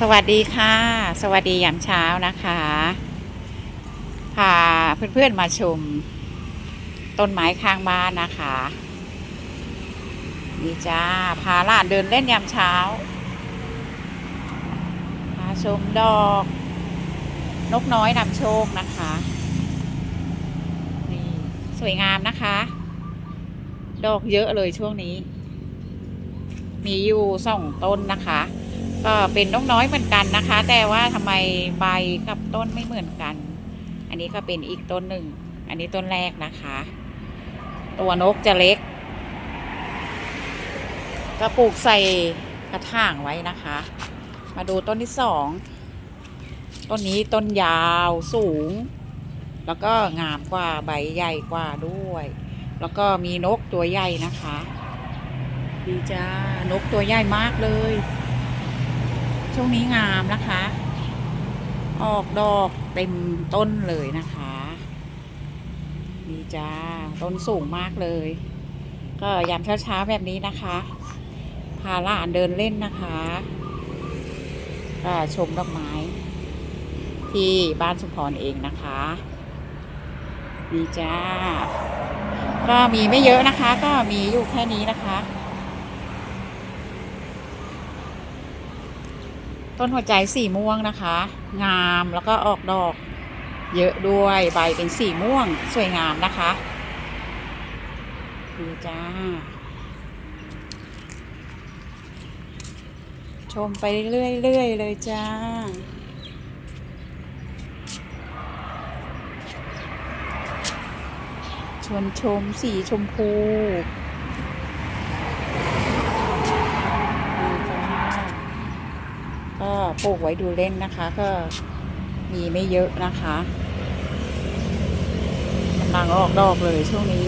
สวัสดีค่ะ สวัสดียามเช้านะคะพาเพื่อนๆมาชม ต้นไม้ข้างบ้านนะคะนี่จ้าพาหลานเดินเล่นยามเช้าพาชมดอก นกน้อยนำโชคนะคะนี่สวยงามนะคะ ดอกเยอะเลยช่วงนี้ มีอยู่สองต้นนะคะ ก็เป็นนกน้อยเหมือนกันนะคะ แต่ว่าทำไมใบกับต้นไม่เหมือนกัน อันนี้ก็เป็นอีกต้นหนึ่ง อันนี้ต้นแรกนะคะ ตัวนกจะเล็ก ก็ปลูกใส่กระถางไว้นะคะ มาดูต้นที่สองต้นนี้ต้นยาวสูง แล้วก็งามกว่าใบใหญ่กว่าด้วย แล้วก็มีนกตัวใหญ่นะคะ ดีจ้านกตัวใหญ่มากเลย ช่วงนี้งามนะคะ ออกดอกเต็มต้นเลยนะคะนี่จ้าต้นสูงมากเลย ก็ยามเช้าๆแบบนี้นะคะ พาหลานเดินเล่นนะคะก็ชมดอกไม้ ที่บ้านสุพรเองนะคะนี่จ้าก็มีไม่เยอะนะคะ ก็มีอยู่แค่นี้นะคะ ต้นหัวใจสีม่วงนะคะ งามแล้วก็ออกดอก เยอะด้วยใบเป็นสีม่วงสวยงามนะคะดูจ้า ชมไปเรื่อยๆเลยจ้าชวนชมสีชมพูดูจ้า ก็ ปลูกไว้ดูเล่นนะคะ ก็มีไม่เยอะนะคะกำลังออกดอกเลยช่วงนี้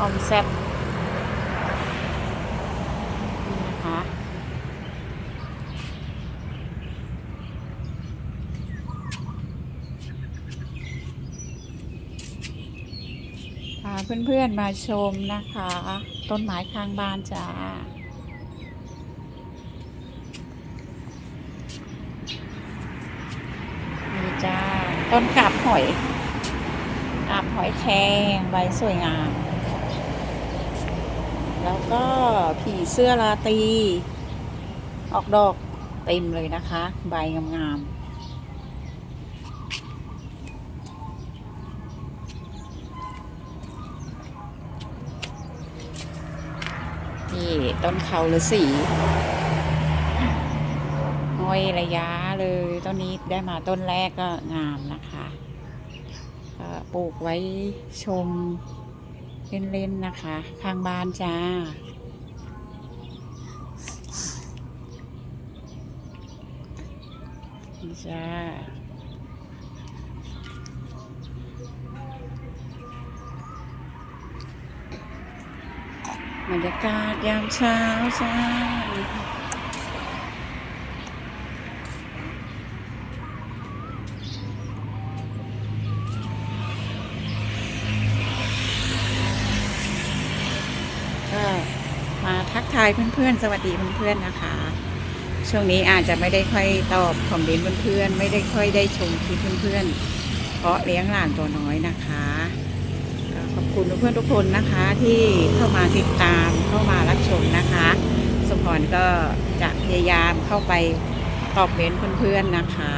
ออมแซบนี่นะคะพาเพื่อนๆมาชมนะคะ ต้นไม้ข้างบ้านจ้า นี่จ้า ต้นกาบหอยกาบหอยแครงใบสวยงาม แล้วก็ผีเสื้อราตี ออกดอกเต็มเลยนะคะ ใบงามๆนี่ต้นเขาฤาษี อยระยะเลยต้นนี้ได้มาต้นแรกก็งามนะคะปลูกไว้ชมเล่นๆนะคะ ข้างบ้านจ้าจ้าบรรยากาศยามเช้าจ้า ก็มา ทักทายเพื่อนๆ สวัสดีเพื่อนๆนะคะ ช่วงนี้อาจจะไม่ได้ค่อยตอบคอมเมนต์เพื่อนๆ ไม่ได้ค่อยได้ชมคลิปเพื่อนๆ เพราะเลี้ยงหลานตัวน้อยนะคะขอบคุณเพื่อนๆทุกคนนะคะที่เข้ามาติดตามเข้ามารับชมนะคะสมพรก็จะพยายามเข้าไปตอบเมนต์เพื่อนๆนะคะ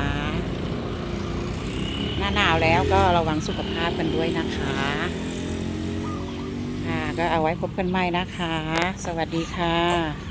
หน้าหนาวแล้วก็ระวังสุขภาพกันด้วยนะคะ ก็เอาไว้พบกันใหม่นะคะ สวัสดีค่ะ